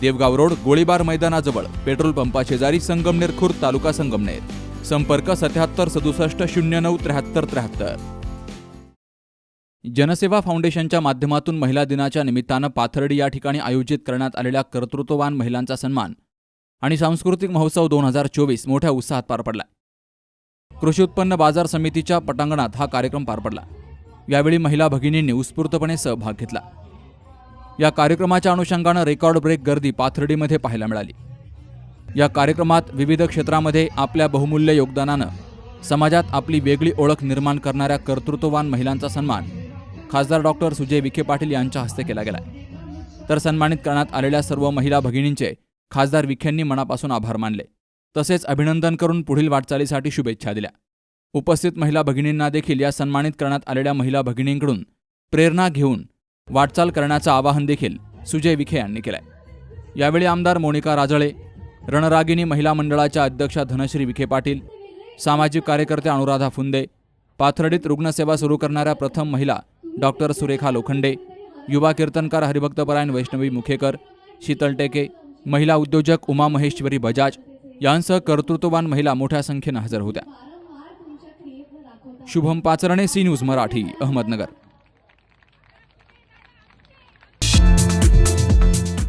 Devgaon road गोळीबार मैदानाजवळ petrol पंपा शेजारी संगमनेर खुर्द तालुका संगमनेर. संपर्क सत्याहत्तर सदुसष्ट शून्य नऊ त्र्याहत्तर त्र्याहत्तर. जनसेवा फाउंडेशनच्या माध्यमातून महिला दिनाच्या निमित्तानं पाथर्डी या ठिकाणी आयोजित करण्यात आलेल्या कर्तृत्ववान महिलांचा सन्मान आणि सांस्कृतिक महोत्सव दोन हजार चोवीस मोठ्या उत्साहात पार पडला. कृषी उत्पन्न बाजार समितीच्या पटांगणात हा कार्यक्रम पार पडला. यावेळी महिला भगिनींनी उत्स्फूर्तपणे सहभाग घेतला. या कार्यक्रमाच्या अनुषंगानं रेकॉर्ड ब्रेक गर्दी पाथर्डीमध्ये पाहायला मिळाली. या कार्यक्रमात विविध क्षेत्रामध्ये आपल्या बहुमूल्य योगदानानं समाजात आपली वेगळी ओळख निर्माण करणाऱ्या कर्तृत्ववान महिलांचा सन्मान खासदार डॉक्टर सुजय विखे पाटील यांच्या हस्ते केला गेला तर सन्मानित करण्यात आलेल्या सर्व महिला भगिनींचे खासदार विखेंनी मनापासून आभार मानले. तसेच अभिनंदन करून पुढील वाटचालीसाठी शुभेच्छा दिल्या. उपस्थित महिला भगिनींना देखील या सन्मानित करण्यात आलेल्या महिला भगिनींकडून प्रेरणा घेऊन वाटचाल करण्याचं आवाहन देखील सुजय विखे यांनी केलंय. यावेळी आमदार मोनिका राजळे रणरागिनी महिला मंडळाच्या अध्यक्षा धनश्री विखे पाटील सामाजिक कार्यकर्त्या अनुराधा फुंदे पाथर्डीत रुग्णसेवा सुरू करणाऱ्या प्रथम महिला डॉक्टर सुरेखा लोखंडे युवा कीर्तनकार हरिभक्तपरायण वैष्णवी मुखेकर शीतल टेके महिला उद्योजक उमा महेश्वरी बजाज यांसह कर्तृत्ववान महिला मोठ्या संख्येनं हजर होत्या. Shubham Pacharane C news Marathi Ahmednagar.